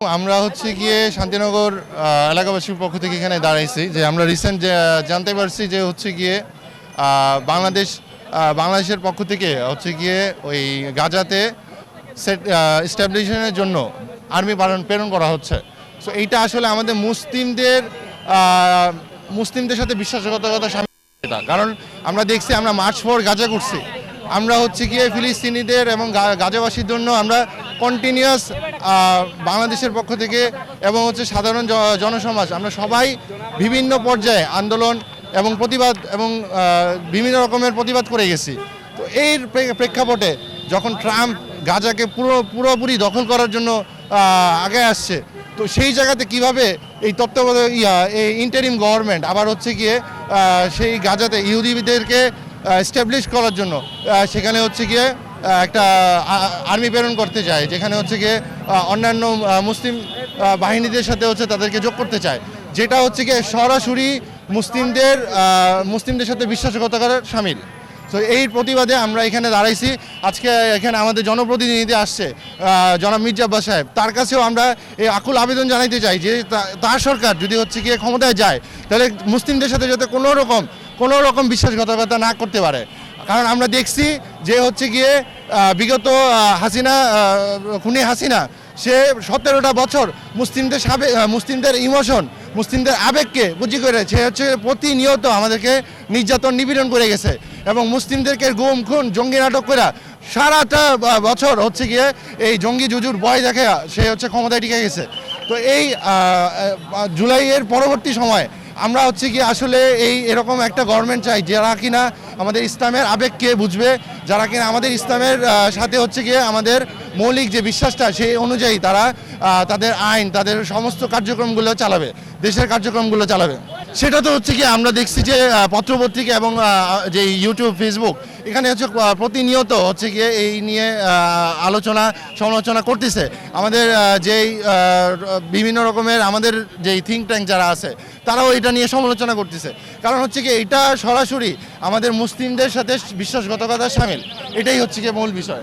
আমরা হচ্ছে গিয়ে শান্তিনগর এলাকাবাসীর পক্ষ থেকে এখানে দাঁড়াইছি যে আমরা রিসেন্ট জানতে পারছি যে হচ্ছে গিয়ে বাংলাদেশ বাংলাদেশের পক্ষ থেকে হচ্ছে গিয়ে ওই গাজাতে সেট স্ট্যাবলিশনের জন্য আর্মি পালন প্রেরণ করা হচ্ছে। সো এইটা আসলে আমাদের মুসলিমদের মুসলিমদের সাথে বিশ্বাসঘাতকতা সামিল এটা কারণ আমরা দেখছি আমরা মার্চ ফোর গাজা করছি। আমরা হচ্ছে গিয়ে ফিলিস্তিনিদের এবং গাজাবাসীর জন্য আমরা কন্টিনিউয়াস বাংলাদেশের পক্ষ থেকে এবং হচ্ছে সাধারণ জনসমাজ, আমরা সবাই বিভিন্ন পর্যায়ে আন্দোলন এবং প্রতিবাদ এবং বিভিন্ন রকমের প্রতিবাদ করে গেছি। তো প্রে- প্রেক্ষাপটে যখন ট্রাম্প গাজাকে পুরো, পুরোপুরি দখল করার জন্য আগে আসছে, তো সেই জায়গাতে কীভাবে এই তত্ত্বাবধায়ক, ইয়া, এই ইন্টারিম গভর্নমেন্ট আবার হচ্ছে গিয়ে সেই গাজাতে ইহুদিদেরকে স্ট্যাবলিশ করার জন্য সেখানে হচ্ছে গিয়ে একটা আর্মি প্রেরণ করতে চায়, যেখানে হচ্ছে গিয়ে অন্যান্য মুসলিম বাহিনীদের সাথে হচ্ছে তাদেরকে যোগ করতে চায়। যেটা হচ্ছে গিয়ে সরাসরি মুসলিমদের মুসলিমদের সাথে বিশ্বাসঘাতকতার সামিল। তো এই প্রতিবাদে আমরা এখানে দাঁড়াইছি। আজকে এখানে আমাদের জনপ্রতিনিধি আসছে জনাব মির্জা আব্বাস সাহেব। তার কাছেও আমরা এই আকুল আবেদন জানাইতে চাই যে তার সরকার যদি হচ্ছে গিয়ে ক্ষমতায় যায়, তাহলে মুসলিমদের সাথে যাতে কোনো রকম কোনো রকম বিশ্বাসঘাতকতা না করতে পারে। কারণ আমরা দেখছি যে হচ্ছে গিয়ে বিগত হাসিনা খুনি হাসিনা সে সতেরোটা বছর মুসলিমদের সাবে আহ, মুসলিমদের ইমোশন মুসলিমদের আবেগকে বুঝি করে সে হচ্ছে প্রতিনিয়ত আমাদেরকে নির্যাতন নিপীড়ন করে গেছে এবং মুসলিমদেরকে গুম খুন জঙ্গি নাটক করে সারাটা বছর হচ্ছে গিয়ে এই জঙ্গি জুজুর ভয় দেখে সে হচ্ছে ক্ষমতায় টিকে গেছে। তো এই জুলাইয়ের পরবর্তী সময় আমরা হচ্ছে কি আসলে এই এরকম একটা গভর্নমেন্ট চাই যারা কিনা আমাদের ইসলামের আবেগকে বুঝবে? যারা কিনা আমাদের ইসলামের সাথে হচ্ছে গিয়ে আমাদের মৌলিক যে বিশ্বাসটা, সেই অনুযায়ী তারা তাদের আইন, তাদের সমস্ত কার্যক্রমগুলো চালাবে, দেশের কার্যক্রমগুলো চালাবে। সেটা তো হচ্ছে কি, আমরা দেখছি যে পত্রপত্রিকা এবং যে ইউটিউব ফেসবুক এখানে হচ্ছে প্রতিনিয়ত হচ্ছে গিয়ে এই নিয়ে আলোচনা, সমালোচনা করতেছে। আমাদের যেই বিভিন্ন রকমের আমাদের যেই থিঙ্ক ট্যাঙ্ক যারা আছে, তারাও এটা নিয়ে সমালোচনা করতেছে। কারণ হচ্ছে কি, এটা সরাসরি আমাদের মুসলিমদের সাথে বিশ্বাসঘাতকতার সামিল। এটাই হচ্ছে গিয়ে মূল বিষয়।